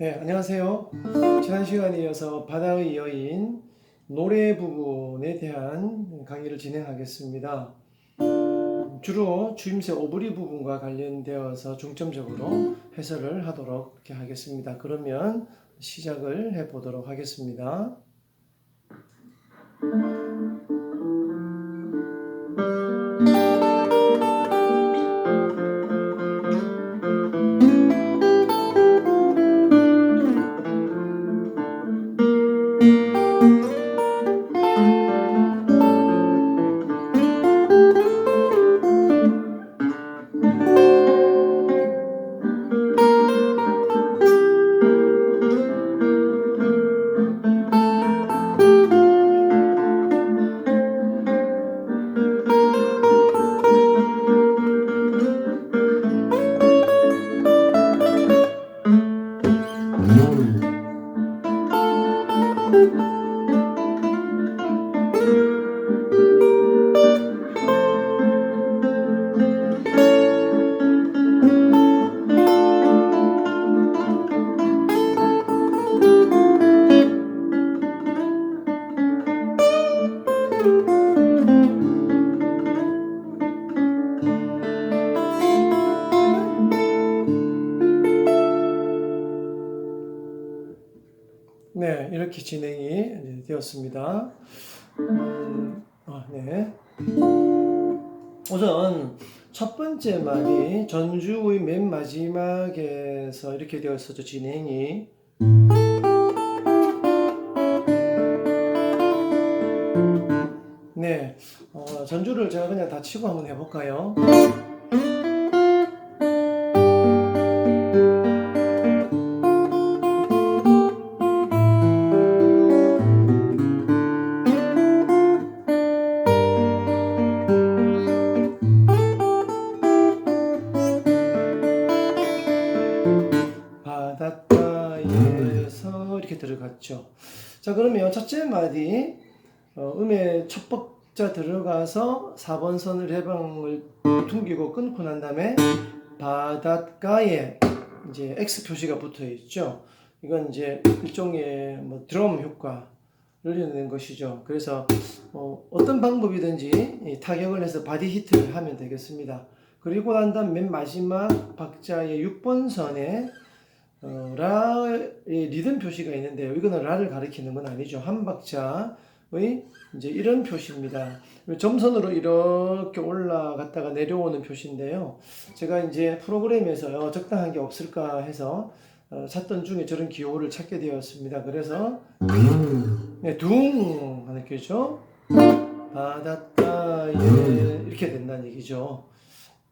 네, 안녕하세요. 지난 시간에 이어서 바다의 여인 노래 부분에 대한 강의를 진행하겠습니다. 주로 주임새 오브리 부분과 관련되어서 중점적으로 해설을 하도록 하겠습니다. 그러면 시작을 해 보도록 하겠습니다. 되었습니다. 음, 아, 네. 우선 첫 번째 말이 전주의 맨 마지막에서 이렇게 되었었죠, 진행이. 네, 어, 전주를 제가 그냥 다 치고 한번 해볼까요? 마디 어, 음의 첫 박자 들어가서 4번 선을 해방을 퉁기고 끊고 난 다음에 바닷가에 이제 X 표시가 붙어 있죠. 이건 이제 일종의 뭐 드럼 효과를 내는 것이죠. 그래서 어, 어떤 방법이든지 이 타격을 해서 바디 히트를 하면 되겠습니다. 그리고 난 다음 맨 마지막 박자의 6번 선에 어, 라의 리듬 표시가 있는데요. 이거는 라를 가리키는 건 아니죠. 한 박자의 이제 이런 표시입니다. 점선으로 이렇게 올라갔다가 내려오는 표시인데요. 제가 이제 프로그램에서요 적당한 게 없을까 해서 어, 찾던 중에 저런 기호를 찾게 되었습니다. 그래서 네, 둥 하는 거죠. 바닷가에 이렇게 된다는 얘기죠.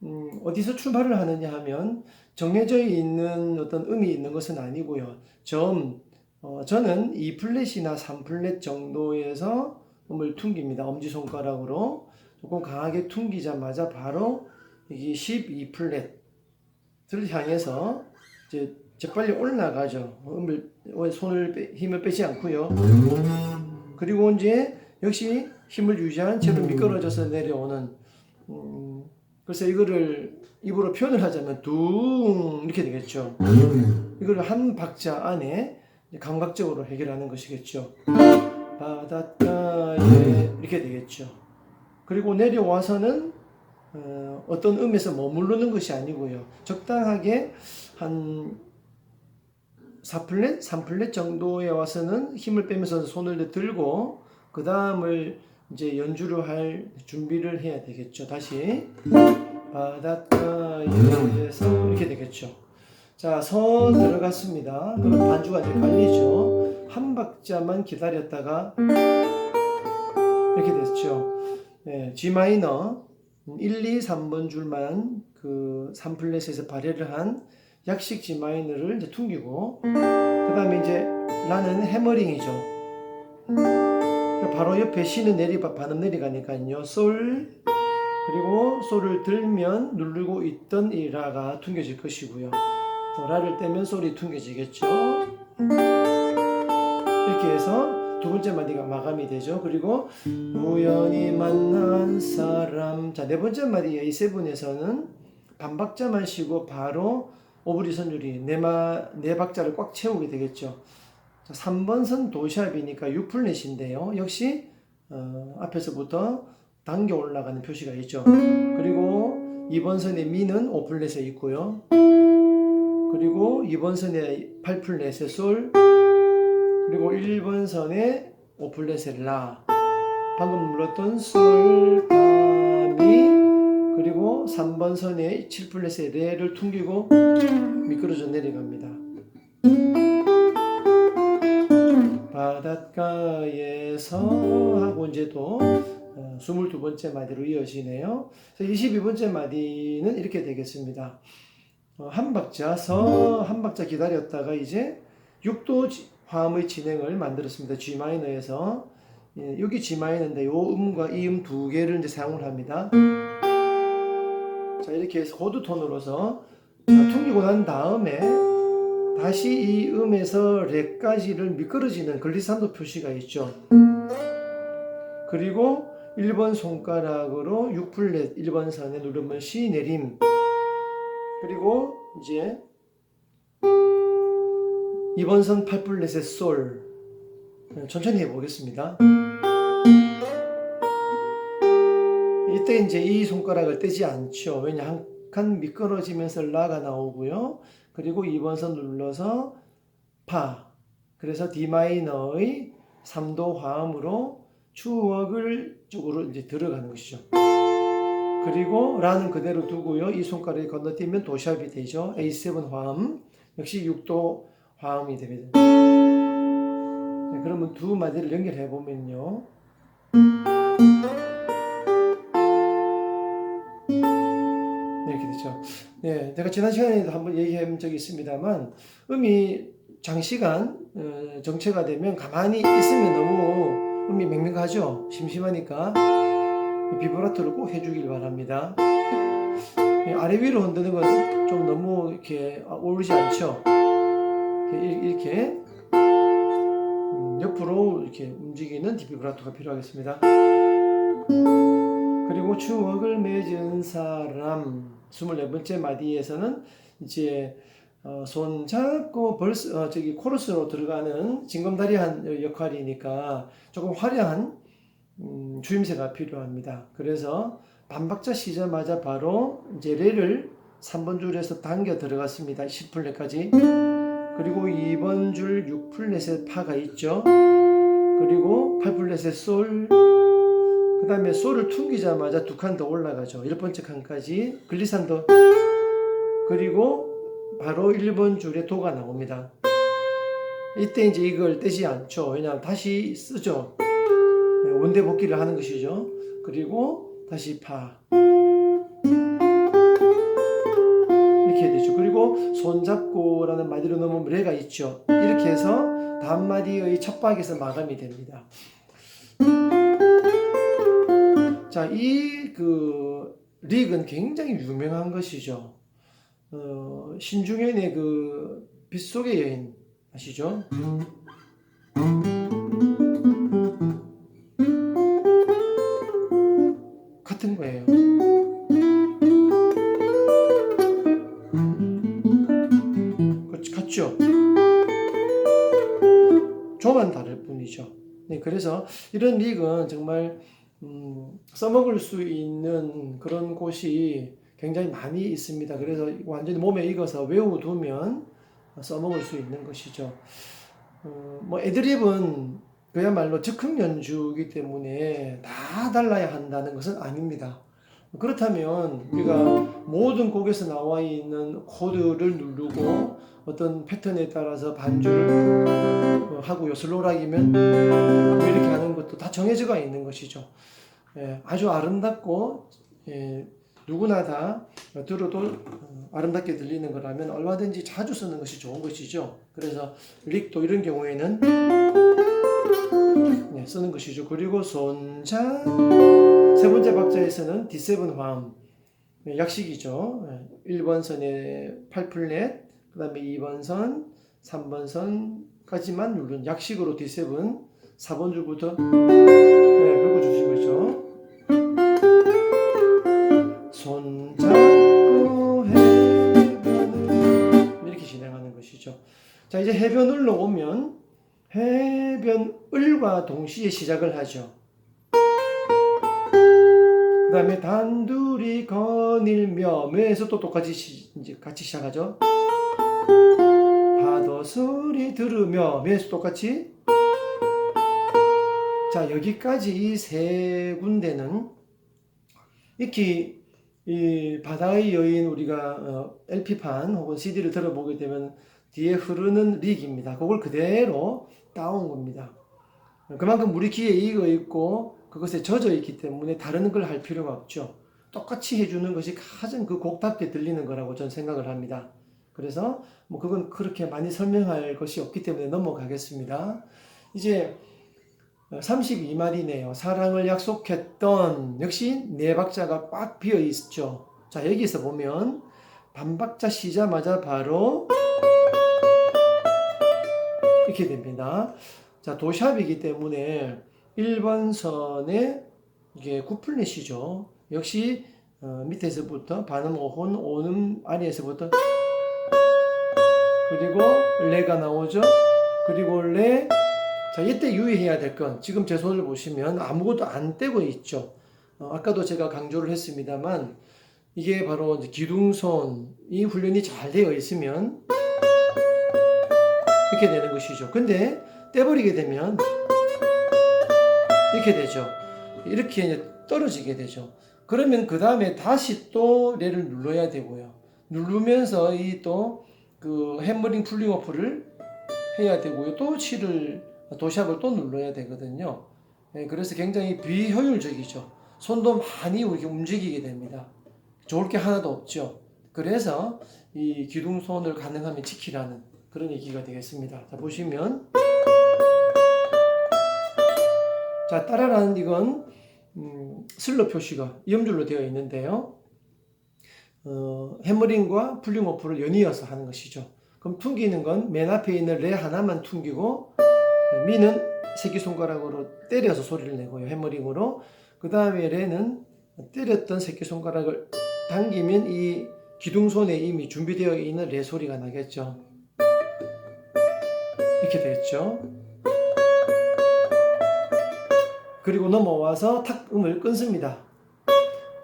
음, 어디서 출발을 하느냐 하면 정해져 있는 어떤 음이 있는 것은 아니고요. 점, 어, 저는 2플랫이나 3플랫 정도에서 음을 퉁깁니다. 엄지손가락으로 조금 강하게 퉁기자마자 바로 이게 12플랫을 향해서 이제 재빨리 올라가죠. 음을 손을 빼- 힘을 빼지 않고요. 그리고 이제 역시 힘을 유지한 채로 미끄러져서 내려오는 음, 그래서 이거를 입으로 표현을 하자면 둥 이렇게 되겠죠. 이걸 한 박자 안에 감각적으로 해결하는 것이겠죠. 바닷가에 이렇게 되겠죠. 그리고 내려와서는 어, 어떤 음에서 머무르는 것이 아니고요. 적당하게 한 4플랫, 3플랫 정도에 와서는 힘을 빼면서 손을 들고 그 다음을 이제 연주를 할 준비를 해야 되겠죠. 다시 바닷가에서 이렇게 되겠죠. 자, 서 들어갔습니다. 그럼 반주가 이제 깔리죠. 한 박자만 기다렸다가 이렇게 됐죠. 네, G 마이너 1, 2, 3번 줄만 그 3플랫에서 발휘를 한 약식 G 마이너를 이제 퉁기고 그 다음에 이제 나는 해머링이죠. 바로 옆에 C는 내리 반음 내려가니까요. 솔 그리고 솔을 들면 누르고 있던 이 라가 퉁겨질 것이고요. 또 라를 떼면 솔이 퉁겨지겠죠. 이렇게 해서 두 번째 마디가 마감이 되죠. 그리고 우연히 만난 사람 자 네 번째 마디 A7에서는 반박자만 쉬고 바로 오브리 선율이 네마 네 박자를 꽉 채우게 되겠죠. 자, 3번 선 도샵이니까 6플랫인데요. 역시 어, 앞에서부터 당겨 올라가는 표시가 있죠. 그리고 2번 선의 미는 5플랫에 있고요. 그리고 2번 선의 8플랫의 솔 그리고 1번 선의 5플랫의 라 방금 눌렀던 솔, 파, 미 그리고 3번 선의 7플랫의 레를 퉁기고 미끄러져 내려갑니다. 바닷가에서 하고 이제 또 어, 22번째 마디로 이어지네요. 그래서 22번째 마디는 이렇게 되겠습니다. 어, 한 박자 서 한 박자 기다렸다가 이제 6도 지- 화음의 진행을 만들었습니다. G 마이너에서 예, 여기 G 마이너인데 요 음과 이 음 두 개를 이제 사용을 합니다. 자 이렇게 해서 코드 톤으로서 자, 퉁기고 난 다음에 다시 이 음에서 레까지를 미끄러지는 글리산도 표시가 있죠. 그리고 1번 손가락으로 6플랫 1번 선에 누르면 C 내림. 그리고 이제 2번 선 8플랫의 솔. 천천히 해보겠습니다. 이때 이제 이 손가락을 떼지 않죠. 왜냐 한 칸 미끄러지면서 라가 나오고요. 그리고 2번 선 눌러서 파. 그래서 D 마이너의 3도 화음으로 추억을 쪽으로 이제 들어가는 것이죠. 그리고 라는 그대로 두고요. 이 손가락이 건너뛰면 도샵이 되죠. A7 화음. 역시 6도 화음이 됩니다. 네, 그러면 두 마디를 연결해 보면요. 되죠. 네, 제가 지난 시간에도 한번 얘기한 적이 있습니다만 음이 장시간 어, 정체가 되면 가만히 있으면 너무 음이 맹맹하죠. 심심하니까 비브라토를 꼭 해주길 바랍니다. 이 아래 위로 흔드는 건 좀 너무 이렇게 어울리지 않죠. 이렇게, 이렇게 음, 옆으로 이렇게 움직이는 디비브라토가 필요하겠습니다. 추억을 맺은 사람 24번째 마디에서는 이제 어, 손 잡고 벌스 어, 저기 코러스로 들어가는 징검다리한 역할이니까 조금 화려한 음, 주임새가 필요합니다. 그래서 반박자 시자마자 바로 이제 레를 3번 줄에서 당겨 들어갔습니다. 10플랫까지. 그리고 2번 줄 6플랫의 파가 있죠. 그리고 8플랫의 솔. 그 다음에 솔을 퉁기자마자 두 칸 더 올라가죠. 1번째 칸까지. 글리산더. 그리고 바로 1번 줄에 도가 나옵니다. 이때 이제 이걸 떼지 않죠. 왜냐하면 다시 쓰죠. 네, 원대 복귀를 하는 것이죠. 그리고 다시 파. 이렇게 되죠. 그리고 손잡고라는 마디로 넘으면 레가 있죠. 이렇게 해서 다음 마디의 첫 박에서 마감이 됩니다. 자, 이그 릭은 굉장히 유명한 것이죠. 어, 신중현의 그 빗속의 여인 아시죠? 같은 거예요. 같죠? 조만 다를 뿐이죠. 네, 그래서 이런 릭은 정말 음, 써먹을 수 있는 그런 곳이 굉장히 많이 있습니다. 그래서 완전히 몸에 익어서 외워두면 써먹을 수 있는 것이죠. 어, 뭐 애드립은 그야말로 즉흥 연주이기 때문에 다 달라야 한다는 것은 아닙니다. 그렇다면 우리가 모든 곡에서 나와 있는 코드를 누르고 어떤 패턴에 따라서 반주를 어, 하고요. 슬로락이면 뭐 이렇게 하는 것도 다 정해져가 있는 것이죠. 예, 아주 아름답고 예, 누구나 다 들어도 어, 아름답게 들리는 거라면 얼마든지 자주 쓰는 것이 좋은 것이죠. 그래서 릭도 이런 경우에는 네, 쓰는 것이죠. 그리고 손자 세 번째 박자에서는 D7 화음 네, 약식이죠. 예, 1번 선에 8플랫, 그 다음에 2번 선, 3번 선까지만 누른 약식으로 D7, 4번 줄부터 네, 긁어 주시고 있죠. 손잡고 해가는 자, 이제 해변을로 오면 해변을과 동시에 시작을 하죠. 그 다음에 단둘이 거닐며 매에서 또 똑같이 시, 이제 같이 시작하죠. 파도 소리 들으며 매에서 똑같이 자 여기까지 이 세 군데는 익히 이 바다의 여인 우리가 어, LP판 혹은 CD를 들어보게 되면 뒤에 흐르는 릭입니다. 그걸 그대로 따온 겁니다. 그만큼 우리 귀에 익어 있고 그것에 젖어 있기 때문에 다른 걸 할 필요가 없죠. 똑같이 해주는 것이 가장 그 곡답게 들리는 거라고 저는 생각을 합니다. 그래서 뭐 그건 그렇게 많이 설명할 것이 없기 때문에 넘어가겠습니다. 이제 32마디네요. 사랑을 약속했던 역시 네 박자가 꽉 비어 있죠. 자 여기서 보면 반박자 쉬자마자 바로 이렇게 됩니다. 자 도샵이기 때문에 1번 선에 이게 9플랫이죠. 역시 어, 밑에서부터 반음 5혼, 오음 아래에서부터 그리고 레가 나오죠. 그리고 레. 자, 이때 유의해야 될 건 지금 제 손을 보시면 아무것도 안 떼고 있죠. 어, 아까도 제가 강조를 했습니다만 이게 바로 이제 기둥손이 훈련이 잘 되어 있으면 이렇게 되는 것이죠. 근데 떼버리게 되면 이렇게 되죠. 이렇게 이제 떨어지게 되죠. 그러면 그 다음에 다시 또 레를 눌러야 되고요. 누르면서 이 또 그 해머링 풀링 어프를 해야 되고요. 또 치를 도샵을 또 눌러야 되거든요. 예, 그래서 굉장히 비효율적이죠. 손도 많이 이렇게 움직이게 됩니다. 좋을 게 하나도 없죠. 그래서 이 기둥손을 가능하면 지키라는 그런 얘기가 되겠습니다. 자 보시면 자 따라라는 이건 음, 슬로 표시가 이음줄로 되어 있는데요. 어, 해머링과 풀링 오프를 연이어서 하는 것이죠. 그럼 퉁기는 건 맨 앞에 있는 레 하나만 퉁기고 미는 새끼손가락으로 때려서 소리를 내고요. 해머링으로. 그 다음에 레는 때렸던 새끼손가락을 당기면 이 기둥손에 이미 준비되어 있는 레 소리가 나겠죠. 이렇게 되겠죠. 그리고 넘어와서 탁 음을 끊습니다.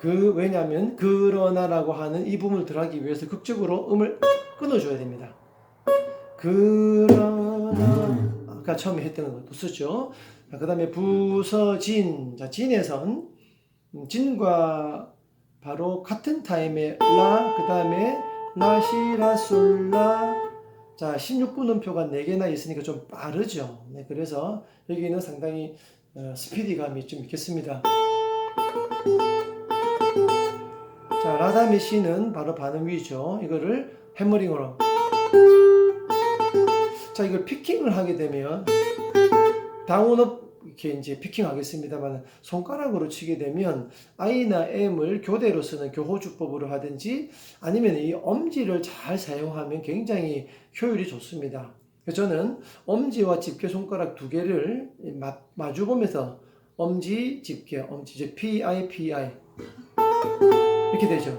그 왜냐하면 그러나라고 하는 이 부분을 들어가기 위해서 극적으로 음을 끊어줘야 됩니다. 그러나 아까 처음에 했던 것도 쓰죠. 그 다음에 부서진 자 진에선 음, 진과 바로 같은 타임에 라, 그 다음에 라시라 솔라 자 16분 음표가 4개나 있으니까 좀 빠르죠. 네, 그래서 여기는 상당히 어, 스피디감이 좀 있겠습니다. 자 라다미 씨는 바로 반음 위죠. 이거를 해머링으로 자 이걸 피킹을 하게 되면 다운업 이렇게 이제 피킹 하겠습니다만 손가락으로 치게 되면 I나 M을 교대로 쓰는 교호주법으로 하든지 아니면 이 엄지를 잘 사용하면 굉장히 효율이 좋습니다. 저는 엄지와 집게 손가락 두 개를 마, 마주 보면서 엄지, 집게, 엄지, 이제 P, I, P, I 이렇게 되죠.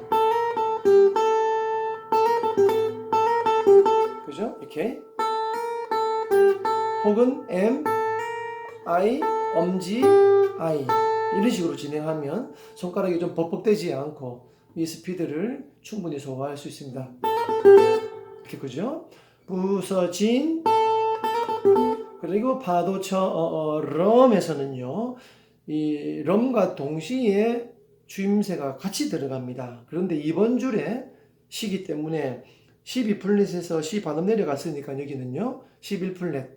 그죠? 이렇게 혹은 M, I, 엄지, I 이런 식으로 진행하면 손가락이 좀 벅벅대지 않고 이 스피드를 충분히 소화할 수 있습니다. 이렇게 그죠? 부서진 그리고 파도처럼에서는요 이 럼과 동시에 주임새가 같이 들어갑니다. 그런데 이번 줄에 시기 때문에 12플랫에서 C 반음 내려갔으니까 여기는요 11플랫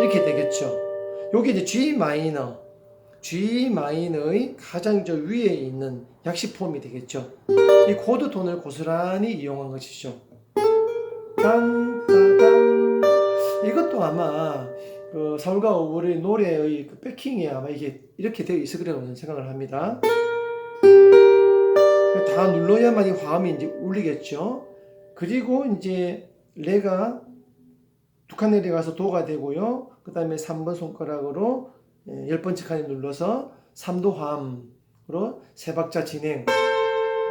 이렇게 되겠죠. 여기 이제 G 마이너, G 마이너의 가장 저 위에 있는 약시폼이 되겠죠. 이 코드 톤을 고스란히 이용한 것이죠. 딴따단 이것도 아마 그 서울과 오월의 노래의 그 백킹이 아마 이게 이렇게 되어 있을 거라고 저는 생각을 합니다. 다 눌러야만 이 화음이 이제 울리겠죠. 그리고 이제 레가 두 칸 내려가서 도가 되고요. 그 다음에 3번 손가락으로 예, 열 번째 칸에 눌러서 3도 화음으로 세 박자 진행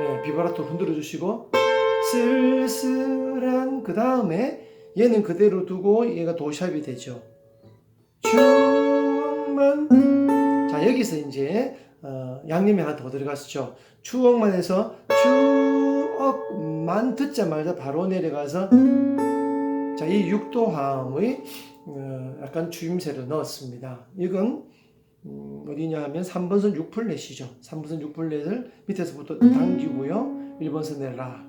예, 비브라토 흔들어 주시고 쓸쓸한 그 다음에 얘는 그대로 두고 얘가 도샵이 되죠. 추억만 자 여기서 이제 어, 양념이 하나 더 들어갔었죠. 추억만 해서 추억만 듣자마자 바로 내려가서 자이 육도화음의 어, 약간 주임새를 넣었습니다. 이건 음, 어디냐 하면 3번선 6플랫이죠. 3번선 6플랫을 밑에서부터 당기고요. 1번선에 라.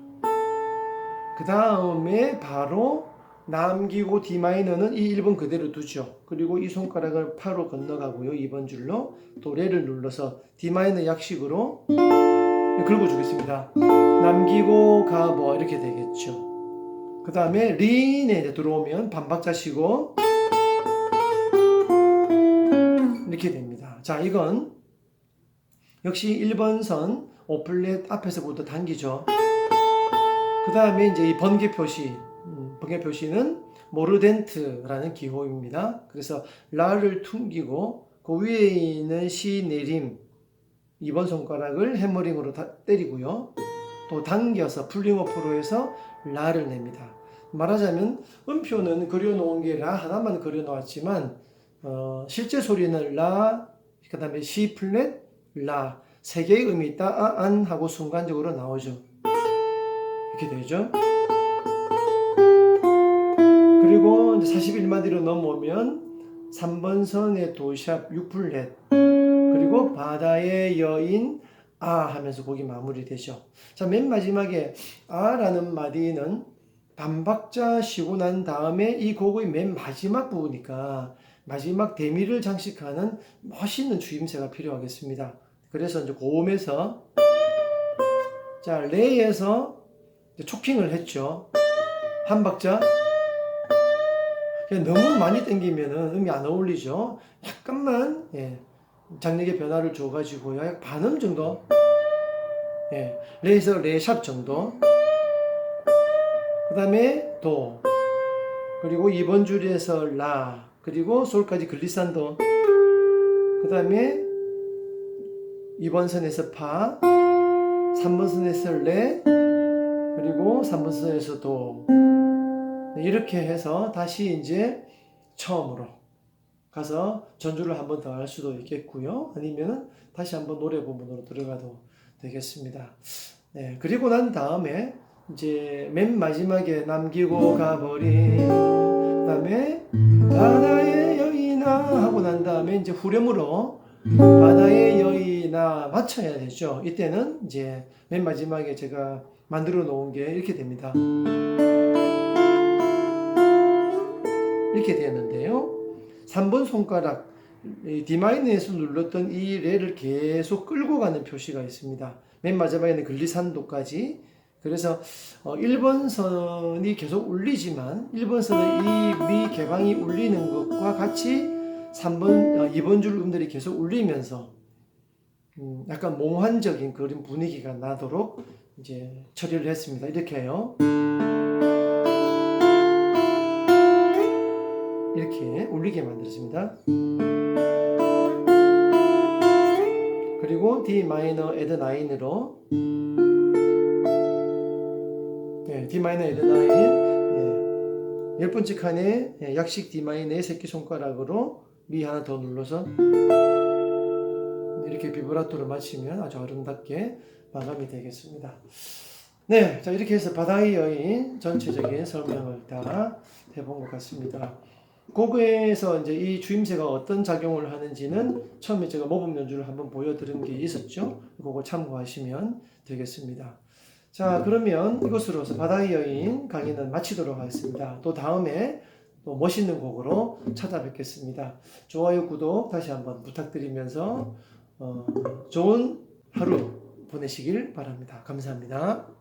그 다음에 바로 남기고 D 마이너는 이 1번 그대로 두죠. 그리고 이 손가락을 파로 건너가고요. 2번 줄로 또 레를 눌러서 D 마이너 약식으로 긁어주겠습니다. 남기고 가뭐 이렇게 되겠죠. 그 다음에 이제 들어오면 반박자 쉬고 이렇게 됩니다. 자, 이건 역시 1번 선 5플랫 앞에서부터 당기죠. 그 다음에 이제 이 번개 표시, 음, 번개 표시는 모르덴트라는 기호입니다. 그래서 라를 퉁기고 그 위에 있는 시 내림 2번 손가락을 해머링으로 다 때리고요. 또 당겨서 풀링오프로 해서 라를 냅니다. 말하자면 음표는 그려놓은 게 라 하나만 그려놓았지만 어, 실제 소리는 라, 그 다음에 시 플랫, 라 세 개의 음이 있다, 아, 안 하고 순간적으로 나오죠. 이렇게 되죠. 그리고 이제 41마디로 넘어오면 3번 선의 도샵 6플랫 그리고 바다의 여인 아 하면서 곡이 마무리되죠. 자, 맨 마지막에 아라는 마디는 반박자 쉬고 난 다음에 이 곡의 맨 마지막 부분이니까 마지막 대미를 장식하는 멋있는 주임새가 필요하겠습니다. 그래서 이제 고음에서 자 레에서 초킹을 했죠. 한 박자. 너무 많이 땡기면은 음이 안 어울리죠. 약간만 예, 장력의 변화를 줘가지고요. 약 반음 정도. 예, 레에서 레샵 정도. 그 다음에 도. 그리고 2번 줄에서 라. 그리고 솔까지 글리산도. 그 다음에 2번 선에서 파. 3번 선에서 레. 그리고 3번 선에서 도. 네, 이렇게 해서 다시 이제 처음으로 가서 전주를 한 번 더 할 수도 있겠고요. 아니면 다시 한번 노래 부분으로 들어가도 되겠습니다. 네, 그리고 난 다음에 이제 맨 마지막에 남기고 가버린 그다음에 바다의 여인아 하고 난 다음에 이제 후렴으로 바다의 여인아 맞춰야 되죠. 이때는 이제 맨 마지막에 제가 만들어 놓은 게 이렇게 됩니다. 이렇게 되는데요. 3번 손가락 디마이너에서 눌렀던 이 레를 계속 끌고 가는 표시가 있습니다. 맨 마지막에는 글리산도까지. 그래서 1번 선이 계속 울리지만 1번 선의 이미 개방이 울리는 것과 같이 3번, 2번 줄 음들이 계속 울리면서 음, 약간 몽환적인 그런 분위기가 나도록 이제 처리를 했습니다. 이렇게 해요. 이렇게 울리게 만들었습니다. 그리고 D 마이너 에드 9으로 네, D 마이너 에드 9 네, 열 번째 칸에 네, 약식 D 마이너의 새끼 손가락으로 미 하나 더 눌러서 이렇게 비브라토를 맞추면 아주 아름답게 마감이 되겠습니다. 네, 자 이렇게 해서 바다의 여인 전체적인 설명을 다 해본 것 같습니다. 곡에서 이제 이 주임새가 어떤 작용을 하는지는 처음에 제가 모범 연주를 한번 보여드린 게 있었죠. 그거 참고하시면 되겠습니다. 자, 그러면 이것으로서 바다의 여인 강의는 마치도록 하겠습니다. 또 다음에 또 멋있는 곡으로 찾아뵙겠습니다. 좋아요, 구독 다시 한번 부탁드리면서 어, 좋은 하루 보내시길 바랍니다. 감사합니다.